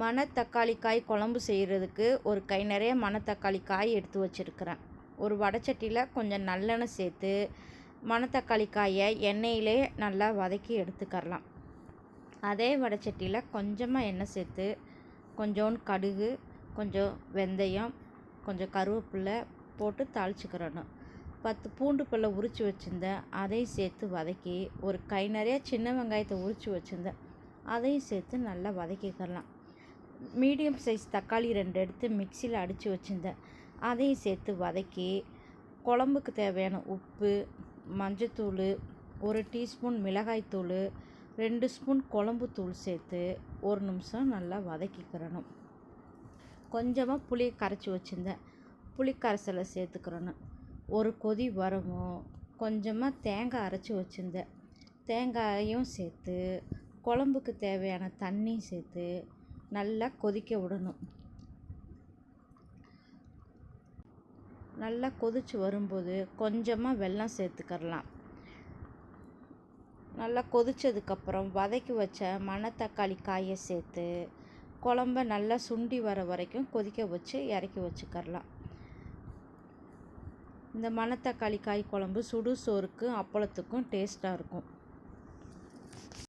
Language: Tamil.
மணத்தக்காளி காய் குழம்பு செய்கிறதுக்கு ஒரு கை நிறைய மணத்தக்காளி காய் எடுத்து வச்சுருக்கிறேன். ஒரு வடச்சட்டியில் கொஞ்சம் நல்லெண்ணெய் சேர்த்து மணத்தக்காளி காயை எண்ணெயிலே நல்லா வதக்கி எடுத்துக்கரலாம். அதே வடச்சட்டியில் கொஞ்சமாக எண்ணெய் சேர்த்து கொஞ்சோண்டு கடுகு கொஞ்சம் வெந்தயம் கொஞ்சம் கருவேப்பிலை போட்டு தாளிச்சுக்கிறணும் பத்து பூண்டு பல்ல உரித்து வச்சுருந்தேன். அதையும் சேர்த்து வதக்கி ஒரு கை நிறைய சின்ன வெங்காயத்தை உரித்து வச்சுருந்தேன். அதையும் சேர்த்து நல்லா வதக்கிக்கலாம் மீடியம் சைஸ் தக்காளி ரெண்டு எடுத்து மிக்சியில் அடித்து வச்சுருந்தேன். அதையும் சேர்த்து வதக்கி குழம்புக்கு தேவையான உப்பு மஞ்சத்தூள் ஒரு டீஸ்பூன் மிளகாய்த்தூள் ரெண்டு ஸ்பூன் குழம்பு தூள் சேர்த்து ஒரு நிமிஷம் நல்லா வதக்கிக்கிறணும். கொஞ்சமாக புளியை கரைச்சி வச்சுருந்தேன். புளி கரைசலை சேர்த்துக்கிறணும். ஒரு கொதி வரவும் கொஞ்சமாக தேங்காய் அரைச்சி வச்சுருந்தேன். தேங்காயும் சேர்த்து குழம்புக்கு தேவையான தண்ணியும் சேர்த்து நல்லா கொதிக்க விடணும். நல்லா கொதித்து வரும்போது கொஞ்சமாக வெல்லம் சேர்த்துக்கரலாம் நல்லா கொதித்ததுக்கப்புறம் வதக்கி வச்ச மணத்தக்காளி காயை சேர்த்து குழம்ப நல்லா சுண்டி வர வரைக்கும் கொதிக்க வச்சு இறக்கி வச்சுக்கரலாம் இந்த மணத்தக்காளி காய் குழம்பு சுடு சோறுக்கும் அப்பளத்துக்கும் டேஸ்ட்டாக இருக்கும்.